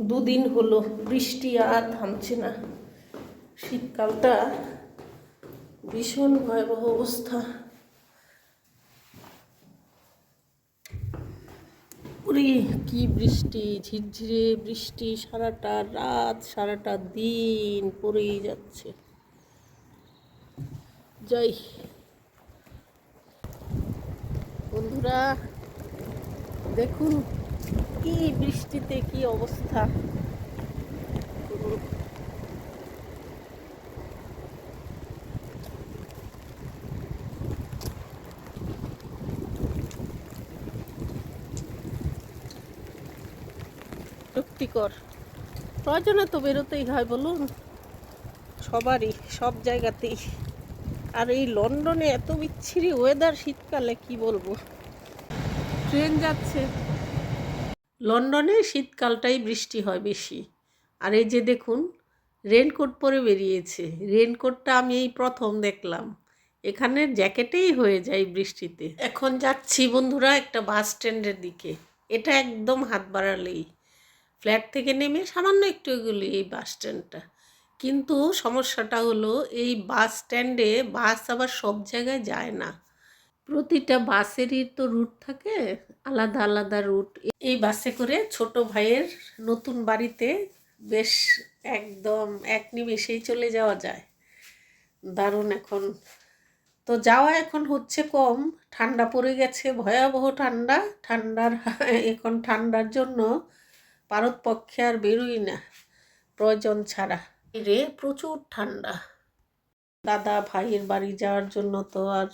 দুদিন হলো বৃষ্টি আর থামছে না। শীতকালটা ভীষণ ভয়াবহ অবস্থা। ওরে, কি বৃষ্টি, ঝিরঝিরে বৃষ্টি, সারাটা রাত, সারাটা দিন পড়েই যাচ্ছে। যাই, বন্ধুরা, দেখুন কি বৃষ্টিতে কি অবস্থা? বিরক্তিকর প্রয়োজনে তো বেরোতেই হয় বলুন। সবারই, সব জায়গাতেই। আর এই লন্ডনে এত বিচ্ছিরি ওয়েদার শীতকালে, কি বলব? ট্রেন যাচ্ছে। লন্ডনে শীতকালটাই বৃষ্টি হয় বেশি। আর এই যে দেখুন রেনকোট পরে বেরিয়েছে। রেনকোটটা আমি এই প্রথম দেখলাম। এখানে জ্যাকেটেই হয়ে যায় বৃষ্টিতে। এখন যাচ্ছি বন্ধুরা একটা বাস স্ট্যান্ডের দিকে। এটা একদম হাত বাড়ালেই। ফ্ল্যাট থেকে নেমে সামান্য একটু এগুলি এই বাস স্ট্যান্ডটা। কিন্তু সমস্যাটা হলো, এই বাস স্ট্যান্ডে বাস আবার সব জায়গায় যায় না। প্রতিটা বাসেরই তো রুট থাকে। আলাদা আলাদা রুট এই বাসে করে ছোট ভাইয়ের নতুন বাড়িতে বেশ একদম এক নিমেষেই চলে যাওয়া যায়। দারুণ এখন। তো যাওয়া এখন হচ্ছে কম, ঠান্ডা পড়ে গেছে, ভয়াবহ ঠান্ডা। ঠান্ডার, এখন ঠান্ডার জন্য পারতপক্ষে আর বেরোই না, প্রয়োজন ছাড়া। রে, প্রচুর ঠান্ডা। দাদা ভাইয়ের বাড়ি যাওয়ার জন্য তো আর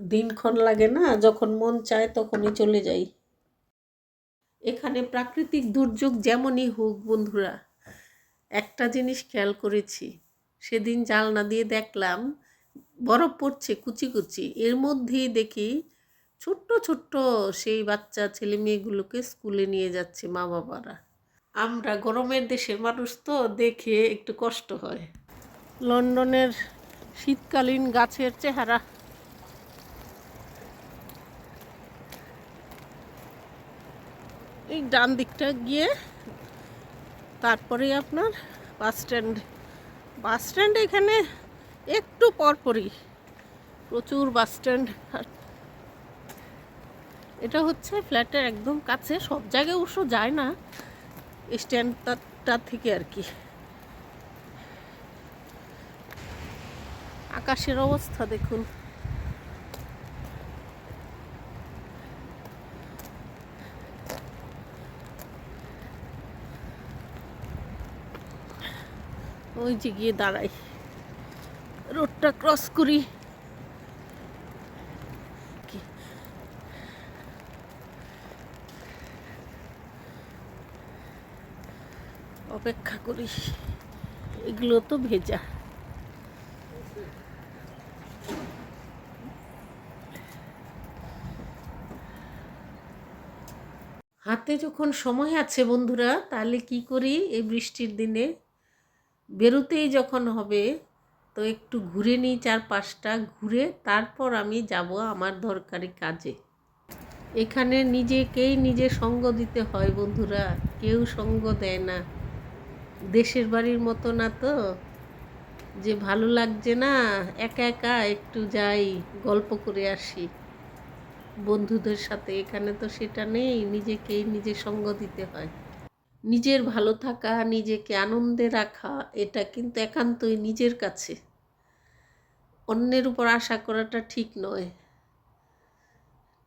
দিনক্ষণ লাগে না, যখন মন চায় তখনই চলে যাই। এখানে প্রাকৃতিক দুর্যোগ যেমনই হোক বন্ধুরা, একটা জিনিস খেয়াল করেছি, সেদিন জালনা দিয়ে দেখলাম, বরফ পড়ছে কুচি কুচি, এর মধ্যেই দেখি ছোট্ট ছোট্ট সেই বাচ্চা ছেলে মেয়েগুলোকে স্কুলে নিয়ে যাচ্ছে মা বাবারা। আমরা গরমের দেশের মানুষ তো, দেখে একটু কষ্ট হয়। লন্ডনের শীতকালীন গাছের চেহারা এই ডান দিকটা গিয়ে তারপরে আপনার বাস স্ট্যান্ড। বাস স্ট্যান্ড এখানে একটু পরপরই প্রচুর বাস স্ট্যান্ড। এটা হচ্ছে ফ্ল্যাটের একদম কাছে, সব জায়গায় অবশ্য যায় না স্ট্যান্ডটা থেকে আর কি। আকাশের অবস্থা দেখুন। ওই যে গিয়ে দাঁড়াই। রোডটা ক্রস করি। অপেক্ষা করি। এগুলো তো ভেজা। হাতে যখন সময় আছে বন্ধুরা, তাহলে কি করি এই বৃষ্টির দিনে? বেরোতেই যখন হবে, তো একটু ঘুরে নিই চার পাঁচটা ঘুরে তারপর আমি যাব আমার দরকারি কাজে। এখানে নিজেকেই নিজে সঙ্গ দিতে হয় বন্ধুরা, কেউ সঙ্গ দেয় না। দেশের বাড়ির মতো না তো, যে ভালো লাগছে না, একা একা একটু যাই, গল্প করে আসি। বন্ধুদের সাথে এখানে তো সেটা নেই, নিজেকেই নিজে সঙ্গ দিতে হয়। নিজের ভালো থাকা, নিজেকে আনন্দে রাখা, এটা কিন্তু একান্তই নিজের কাছে। অন্যের উপর আশা করাটা ঠিক নয়।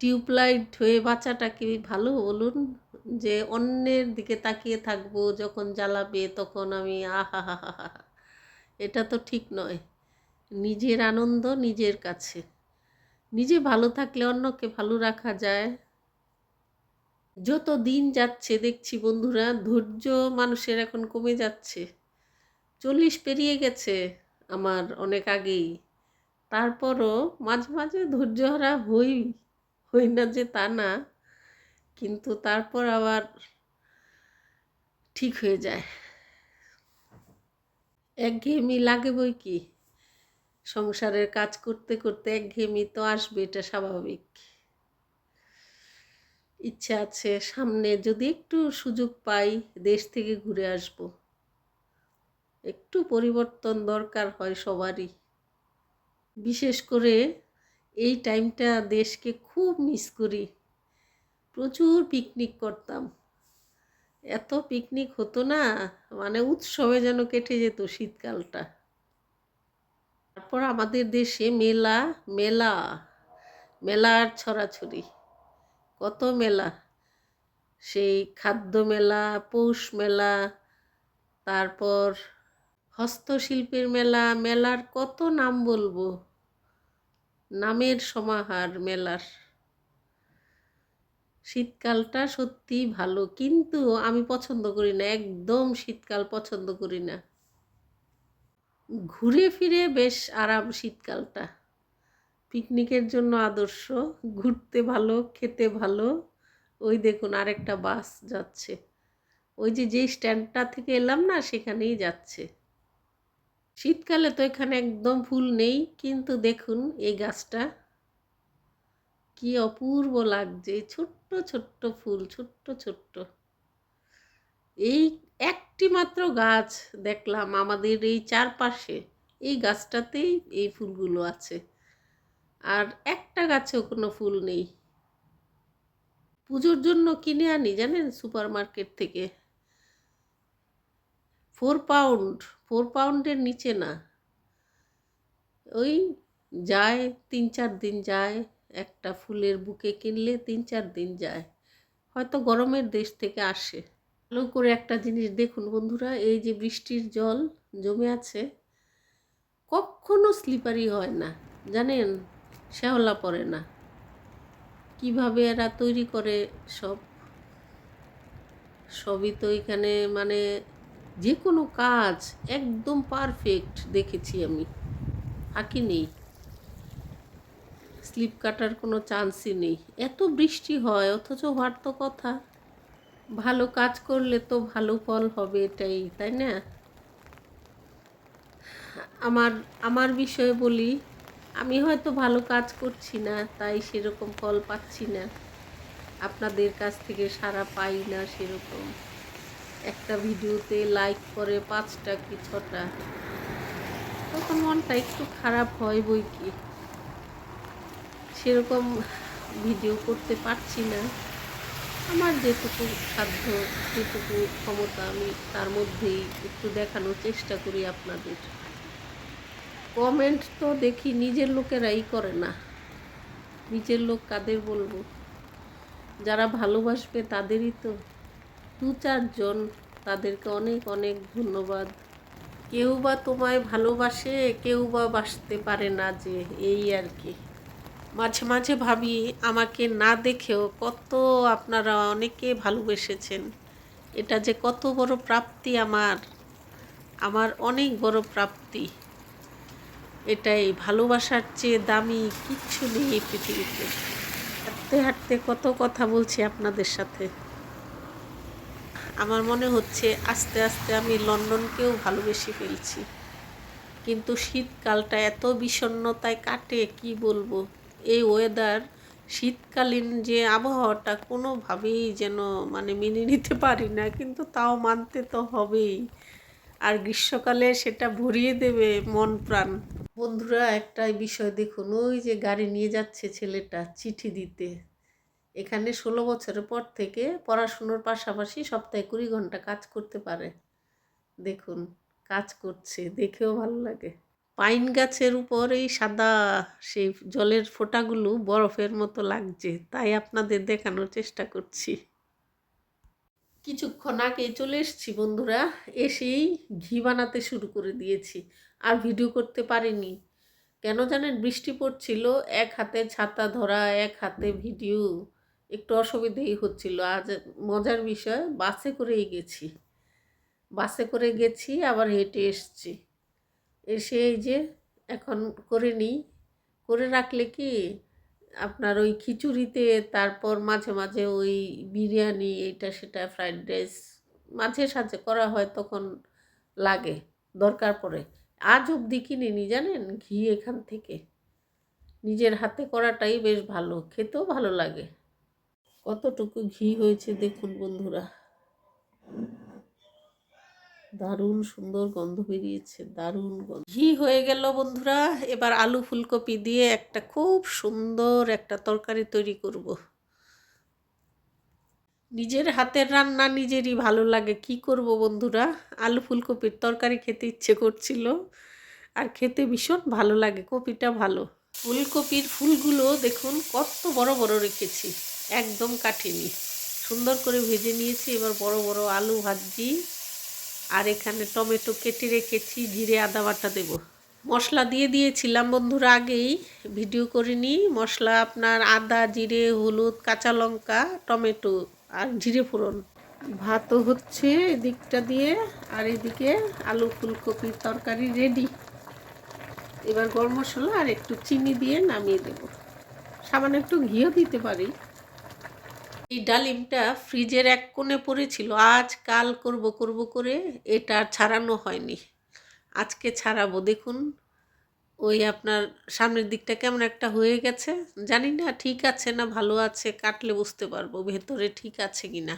টিউবলাইট হয়ে বাঁচাটা কি ভালো? বলুন যে অন্যের দিকে তাকিয়ে থাকব, যখন জ্বালাবে তখন আমি আহা হা হা হা এটা তো ঠিক নয়। নিজের আনন্দ নিজের কাছে। নিজে ভালো থাকলে অন্যকে ভালো রাখা যায়। যত দিন যাচ্ছে দেখছি বন্ধুরা, ধৈর্য মানুষের এখন কমে যাচ্ছে। চল্লিশ পেরিয়ে গেছে আমার অনেক আগেই। তারপরও মাঝে মাঝে ধৈর্যহারা হই হই না যে তা না, কিন্তু তারপর আবার ঠিক হয়ে যায়। একঘেয়েমি লাগে বই কি? সংসারের কাজ করতে করতে একঘেয়েমি তো আসবে, এটা স্বাভাবিক। ইচ্ছা আছে সামনে, যদি একটু সুযোগ পাই দেশ থেকে ঘুরে আসব। একটু পরিবর্তন দরকার হয় সবারই। বিশেষ করে এই টাইমটা দেশকে খুব মিস করি। প্রচুর পিকনিক করতাম। এত পিকনিক হতো না মানে উৎসবে যেন কেটে যেত শীতকালটা। তারপর আমাদের দেশে মেলা মেলা, মেলার ছড়াছড়ি। কত মেলা? সেই খাদ্য মেলা, পৌষ মেলা, তারপর হস্তশিল্পের মেলা, মেলার কত নাম বলব? নামের সমাহার মেলার। শীতকালটা সত্যি ভালো, কিন্তু আমি পছন্দ করি না, একদম শীতকাল পছন্দ করি না। ঘুরে ফিরে বেশ আরাম শীতকালটা। পিকনিকের জন্য আদর্শ, ঘুরতে ভালো, খেতে ভালো। ওই দেখুন আরেকটা বাস যাচ্ছে। ওই যে, যেই স্ট্যান্ডটা থেকে এলাম না, সেখানেই যাচ্ছে। শীতকালে তো এখানে একদম ফুল নেই, কিন্তু দেখুন এই গাছটা। কি অপূর্ব লাগছে, ছোট্ট ছোট্ট ফুল, ছোট্ট ছোট্ট। এই একটি মাত্র গাছ দেখলাম আমাদের এই চারপাশে। এই গাছটাতেই এই ফুলগুলো আছে। আর একটা গাছেও কোনো ফুল নেই। পুজোর জন্য কিনে আনি, জানেন? সুপার মার্কেট থেকে। ফোর পাউন্ড, ফোর পাউন্ডের নিচে না। ওই যায়, তিন চার দিন যায়, একটা ফুলের বুকে কিনলে তিন চার দিন যায়। হয়তো গরমের দেশ থেকে আসে। ভালো করে একটা জিনিস দেখুন বন্ধুরা, এই যে বৃষ্টির জল জমে আছে, কখনো স্লিপারি হয় না, জানেন? শ্যাওলা পড়ে না। কীভাবে এরা তৈরি করে সব? সবই তো এখানে মানে যে কোনো কাজ একদম পারফেক্ট দেখেছি আমি। ফাঁকি নেই? স্লিপ কাটার কোনো চান্সই নেই। এত বৃষ্টি হয়, অথচ হওয়ার তো কথা। ভালো কাজ করলে তো ভালো ফল হবে এটাই, তাই না? আমার আমার বিষয়ে বলি আমি হয়তো ভালো কাজ করছি না, তাই সেরকম ফল পাচ্ছি না। আপনাদের কাছ থেকে সারা পাই না সেরকম। একটা ভিডিওতে লাইক করে পাঁচটা কি ছটা। তখন মনটা একটু খারাপ হয় বই কি। সেরকম ভিডিও করতে পারছি না। আমার যেটুকু সাধ্য, যেটুকু ক্ষমতা আমি তার মধ্যেই একটু দেখানোর চেষ্টা করি আপনাদের। কমেন্ট তো দেখি, নিজের লোকেরাই করে না। নিজের লোক কাদের বলব? যারা ভালোবাসবে তাদেরই তো। দু চারজন, তাদেরকে অনেক অনেক ধন্যবাদ। কেউ বা তোমায় ভালোবাসে, কেউ বা বাসতে পারে না যে, এই আর কি। মাঝে মাঝে ভাবি, আমাকে না দেখেও কত আপনারা অনেকে ভালোবেসেছেন। এটা যে কত বড় প্রাপ্তি আমার। আমার অনেক বড় প্রাপ্তি। এটাই ভালোবাসার চেয়ে দামি কিচ্ছু নেই এই পৃথিবীতে। হাঁটতে হাঁটতে কত কথা বলছি আপনাদের সাথে। আমার মনে হচ্ছে আস্তে আস্তে আমি লন্ডনকেও ভালোবেসে ফেলছি। কিন্তু শীতকালটা এত বিষণ্ণতায় কাটে, কি বলব? এই ওয়েদার শীতকালীন যে আবহাওয়াটা কোনোভাবেই যেন মানে মেনে নিতে পারি না, কিন্তু তাও মানতে তো হবেই। আর গ্রীষ্মকালে সেটা ভরিয়ে দেবে মন, প্রাণ। বন্ধুরা, একটা বিষয় দেখুন, ওই যে গাড়ি নিয়ে যাচ্ছে ছেলেটা চিঠি দিতে। এখানে ষোলো বছরের পর থেকে পড়াশুনোর পাশাপাশি সপ্তাহে কুড়ি ঘণ্টা কাজ করতে পারে। দেখুন, কাজ করছে, দেখেও ভালো লাগে। পাইন গাছের উপর এই সাদা, সেই জলের ফোঁটাগুলো বরফের মতো লাগছে, তাই আপনাদের দেখানোর চেষ্টা করছি। কিছুক্ষণ আগে চলে এসেছি বন্ধুরা। এসেই ঘি বানাতে শুরু করে দিয়েছি। আর ভিডিও করতে পারিনি। কেন জানেন? বৃষ্টি পড়ছিল, এক হাতে ছাতা ধরা, এক হাতে ভিডিও। একটু অসুবিধেই হচ্ছিল। আজ মজার বিষয়, বাসে করেই গেছি। বাসে করে গেছি, আবার হেঁটে এসছি। এসে এই যে এখন করে নিই। করে রাখলে কি? আপনার ওই খিচুড়িতে, তারপর মাঝে মাঝে ওই বিরিয়ানি, এইটা সেটা, ফ্রাইড রাইস, মাঝে সাঝে করা হয় তখন লাগে, দরকার পড়ে। আজ অবধি কিনিনি, জানেন? ঘি এখান থেকে। নিজের হাতে করাটাই বেশ ভালো, খেতেও ভালো লাগে। কতটুকু ঘি হয়েছে দেখুন বন্ধুরা। দারুণ সুন্দর গন্ধ বেরিয়েছে, দারুণ গন্ধ। ঘি হয়ে গেল বন্ধুরা, এবার আলু ফুলকপি দিয়ে একটা খুব সুন্দর একটা তরকারি তৈরি করব। নিজের হাতের রান্না নিজেরই ভালো লাগে, কি করব বন্ধুরা? আলু ফুলকপির তরকারি খেতে ইচ্ছে করছিল, আর খেতে ভীষণ ভালো লাগে, কপিটা ভালো। ফুলকপির ফুলগুলো দেখুন কত বড় বড় রেখেছি, একদম কাটিনি সুন্দর করে ভেজে নিয়েছি, এবার বড় বড় আলু ভাজি আর এখানে টমেটো কেটে রেখেছি, জিরে, আদা বাটা দেব। মশলা দিয়ে দিয়েছিলাম বন্ধুরা আগেই, ভিডিও করিনি। মশলা আপনার আদা, জিরে, হলুদ, কাঁচা লঙ্কা, টমেটো আর জিরে ফোড়ন। ভাতও হচ্ছে এদিকটা দিয়ে আর এদিকে আলু ফুলকপির তরকারি রেডি এবার গরম মশলা আর একটু চিনি দিয়ে নামিয়ে দেব। সামান্য একটু ঘিও দিতে পারি। এই ডালিমটা ফ্রিজের এক কোণে পড়েছিল। আজ কাল করব করব করে এটা ছাড়ানো হয়নি। আজকে ছাড়াবো। দেখুন, ওই আপনার সামনের দিকটা কেমন একটা হয়ে গেছে। জানি না ঠিক আছে না ভালো আছে, কাটলে বুঝতে পারব ভেতরে ঠিক আছে কি না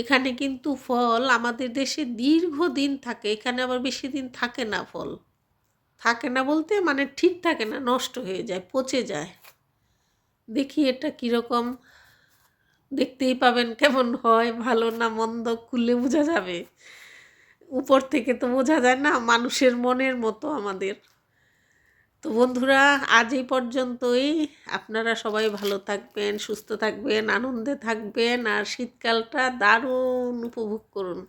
এখানে কিন্তু ফল আমাদের দেশে দীর্ঘদিন থাকে, এখানে আবার বেশি দিন থাকে না ফল। থাকে না বলতে মানে ঠিক থাকে না, নষ্ট হয়ে যায়, পচে যায়। দেখি এটা কীরকম দেখতেই পাবেন কেমন হয়, ভালো না মন্দ খুলে বোঝা যাবে। উপর থেকে তো বোঝা যায় না, মানুষের মনের মতো আমাদের। তো বন্ধুরা, আজ এই পর্যন্তই। আপনারা সবাই ভালো থাকবেন, সুস্থ থাকবেন, আনন্দে থাকবেন, আর শীতকালটা দারুণ উপভোগ করুন।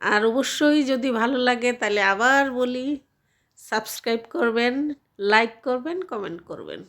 আর অবশ্যই যদি ভালো লাগে, তাহলে আবার বলি, সাবস্ক্রাইব করবেন, লাইক করবেন, কমেন্ট করবেন।